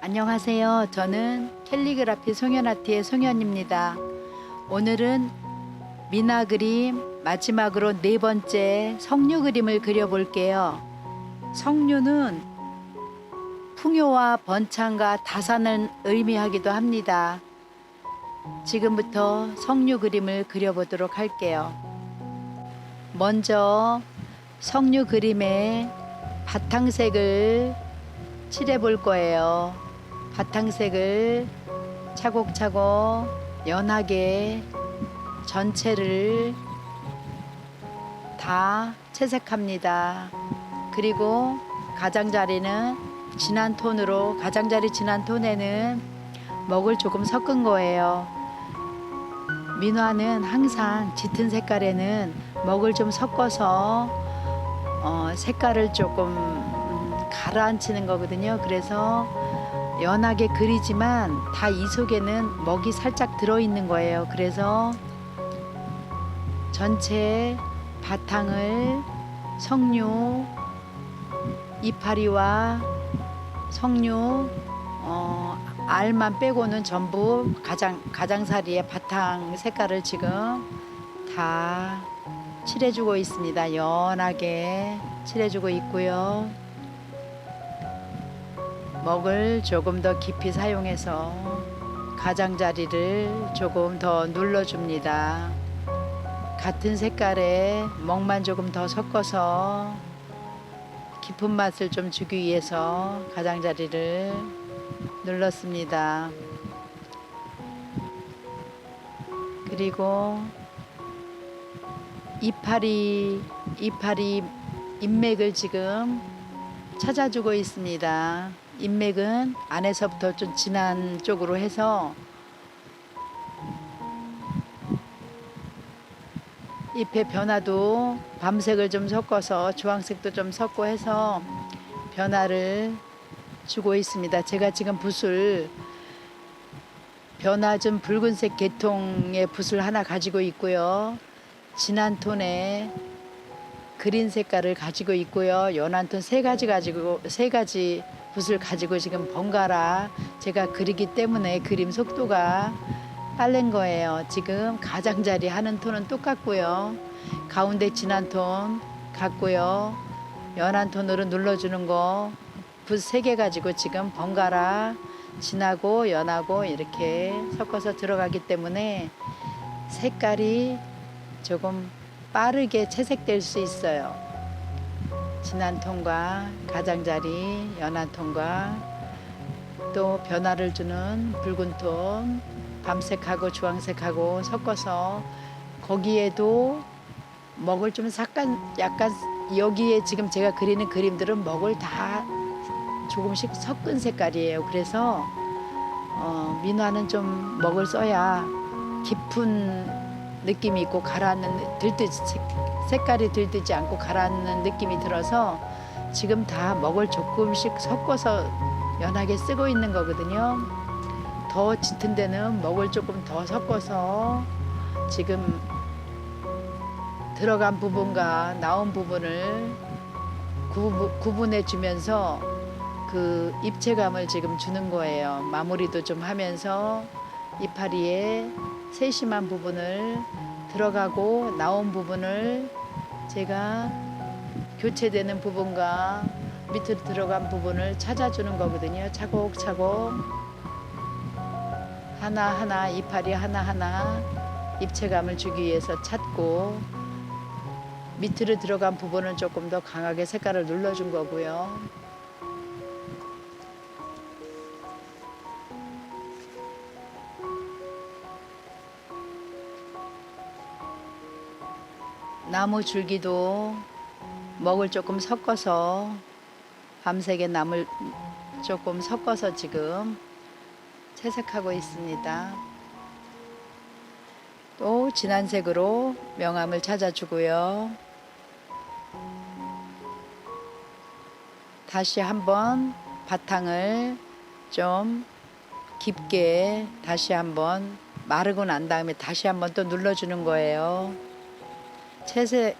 안녕하세요. 저는 캘리그라피 송현아티의 송현입니다. 오늘은 미나 그림 마지막으로 네 번째 석류 그림을 그려볼게요. 석류는 풍요와 번창과 다산을 의미하기도 합니다. 지금부터 석류 그림을 그려보도록 할게요. 먼저 석류 그림의 바탕색을 칠해 볼 거예요. 바탕색을 차곡차곡 연하게 전체를 다 채색합니다. 그리고 가장자리는 진한 톤으로 가장자리 진한 톤에는 먹을 조금 섞은 거예요. 민화는 항상 짙은 색깔에는 먹을 좀 섞어서 어, 색깔을 조금 음, 가라앉히는 거거든요. 그래서 연하게 그리지만 다 이 속에는 먹이 살짝 들어 있는 거예요. 그래서 전체 바탕을 석류 이파리와 석류 어, 알만 빼고는 전부 가장 가장사리의 바탕 색깔을 지금 다 칠해주고 있습니다. 연하게 칠해주고 있고요. 먹을 조금 더 깊이 사용해서 가장자리를 조금 더 눌러줍니다. 같은 색깔에 먹만 조금 더 섞어서 깊은 맛을 좀 주기 위해서 가장자리를 눌렀습니다. 그리고 이파리 이파리 인맥을 지금 찾아주고 있습니다. 인맥은 안에서부터 좀 진한 쪽으로 해서 잎의 변화도 밤색을 좀 섞어서 주황색도 좀 섞고 해서 변화를 주고 있습니다. 제가 지금 붓을 변화 좀 붉은색 계통의 붓을 하나 가지고 있고요. 진한 톤의 그린 색깔을 가지고 있고요. 연한 톤 세 가지 가지고 세 가지 붓을 가지고 지금 번갈아 제가 그리기 때문에 그림 속도가 빠른 거예요. 지금 가장자리 하는 톤은 똑같고요. 가운데 진한 톤 같고요. 연한 톤으로 눌러주는 거 붓 세 개 가지고 지금 번갈아 진하고 연하고 이렇게 섞어서 들어가기 때문에 색깔이 조금 빠르게 채색될 수 있어요. 진한 톤과 가장자리, 연한 톤과 또 변화를 주는 붉은 톤, 밤색하고 주황색하고 섞어서 거기에도 먹을 좀 약간 약간 여기에 지금 제가 그리는 그림들은 먹을 다 조금씩 섞은 색깔이에요. 그래서 어, 민화는 좀 먹을 써야 깊은 느낌이 있고 가라앉는 들뜨지 색- 색깔이 들뜨지 않고 가라앉는 느낌이 들어서 지금 다 먹을 조금씩 섞어서 연하게 쓰고 있는 거거든요. 더 짙은 데는 먹을 조금 더 섞어서 지금 들어간 부분과 나온 부분을 구분, 구분해 주면서 그 입체감을 지금 주는 거예요. 마무리도 좀 하면서 이파리에 세심한 부분을 들어가고 나온 부분을 제가 교체되는 부분과 밑으로 들어간 부분을 찾아주는 거거든요. 차곡차곡 하나하나 이파리 하나하나 입체감을 주기 위해서 찾고 밑으로 들어간 부분은 조금 더 강하게 색깔을 눌러준 거고요. 나무 줄기도 먹을 조금 섞어서 밤색의 나물 조금 섞어서 지금 채색하고 있습니다. 또 진한 색으로 명암을 찾아주고요. 다시 한번 바탕을 좀 깊게 다시 한번 마르고 난 다음에 다시 한번 또 눌러주는 거예요. 채색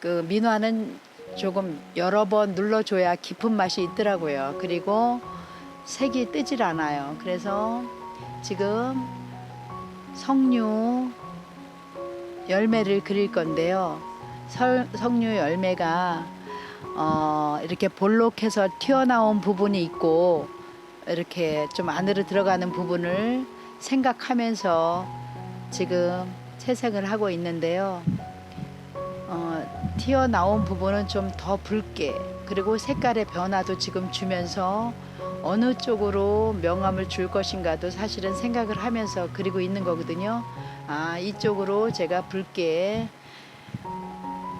그 민화는 조금 여러 번 눌러줘야 깊은 맛이 있더라고요. 그리고 색이 뜨질 않아요. 그래서 지금 석류 열매를 그릴 건데요. 설, 석류 열매가 어, 이렇게 볼록해서 튀어나온 부분이 있고 이렇게 좀 안으로 들어가는 부분을 생각하면서 지금 채색을 하고 있는데요. 어, 튀어나온 부분은 좀 더 붉게 그리고 색깔의 변화도 지금 주면서 어느 쪽으로 명암을 줄 것인가도 사실은 생각을 하면서 그리고 있는 거거든요. 아 이쪽으로 제가 붉게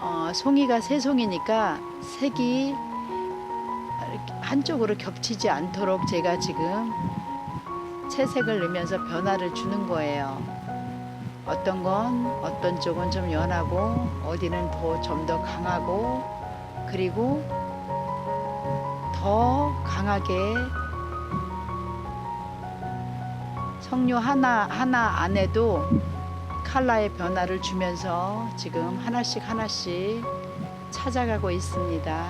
어, 송이가 세 송이니까 색이 한쪽으로 겹치지 않도록 제가 지금 채색을 넣으면서 변화를 주는 거예요. 어떤 건 어떤 쪽은 좀 연하고 어디는 더 좀 더 강하고 그리고 더 강하게 석류 하나 하나 안에도 칼라의 변화를 주면서 지금 하나씩 하나씩 찾아가고 있습니다.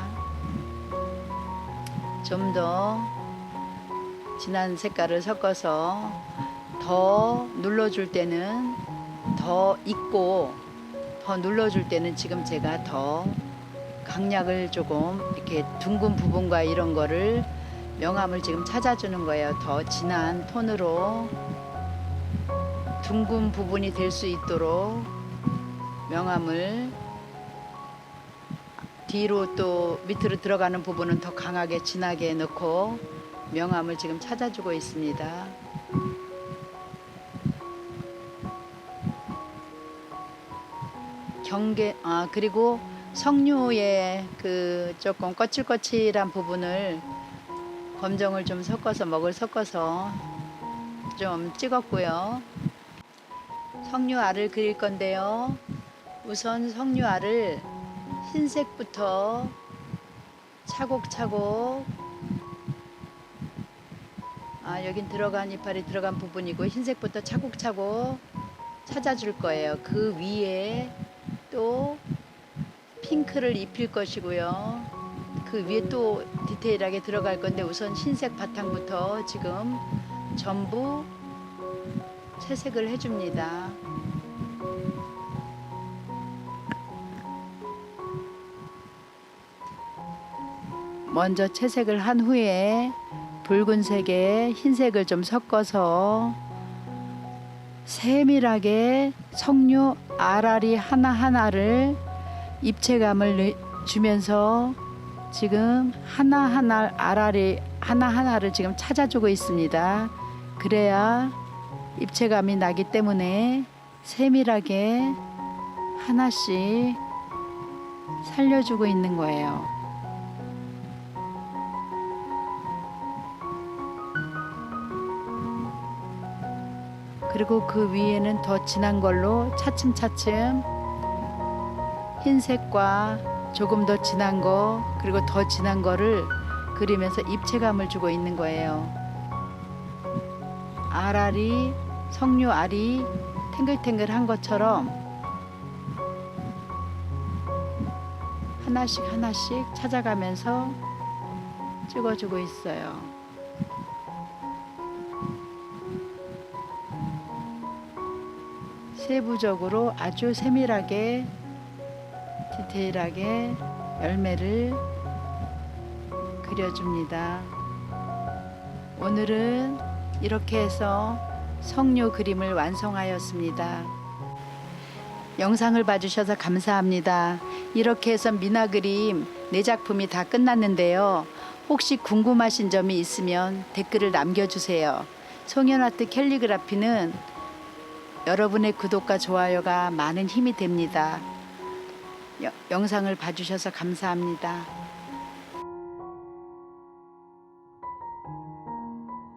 좀 더 진한 색깔을 섞어서 더 눌러줄 때는 더 익고 더 눌러줄 때는 지금 제가 더 강약을 조금 이렇게 둥근 부분과 이런 거를 명암을 지금 찾아주는 거예요. 더 진한 톤으로 둥근 부분이 될 수 있도록 명암을 뒤로 또 밑으로 들어가는 부분은 더 강하게 진하게 넣고 명암을 지금 찾아주고 있습니다. 경계 아 그리고 석류의 그 조금 거칠거칠한 부분을 검정을 좀 섞어서 먹을 섞어서 좀 찍었고요. 석류알을 그릴 건데요. 우선 석류알을 흰색부터 차곡차곡 아 여긴 들어간 이파리 들어간 부분이고 흰색부터 차곡차곡 찾아줄 거예요. 그 위에 또 핑크를 입힐 것이고요. 그 위에 또 디테일하게 들어갈 건데 우선 흰색 바탕부터 지금 전부 채색을 해줍니다. 먼저 채색을 한 후에 붉은색에 흰색을 좀 섞어서 세밀하게 석류 알알이 하나하나를 입체감을 내- 주면서 지금 하나하나 알알이 하나하나를 지금 찾아주고 있습니다. 그래야 입체감이 나기 때문에 세밀하게 하나씩 살려주고 있는 거예요. 그리고 그 위에는 더 진한 걸로 차츰차츰 흰색과 조금 더 진한 거 그리고 더 진한 거를 그리면서 입체감을 주고 있는 거예요. 알알이 석류 알이 탱글탱글한 것처럼 하나씩 하나씩 찾아가면서 찍어주고 있어요. 세부적으로 아주 세밀하게 디테일하게 열매를 그려줍니다. 오늘은 이렇게 해서 석류 그림을 완성하였습니다. 영상을 봐주셔서 감사합니다. 이렇게 해서 미나 그림 네 작품이 다 끝났는데요. 혹시 궁금하신 점이 있으면 댓글을 남겨주세요. 송현아트 캘리그라피는 여러분의 구독과 좋아요가 많은 힘이 됩니다. 여- 영상을 봐주셔서 감사합니다.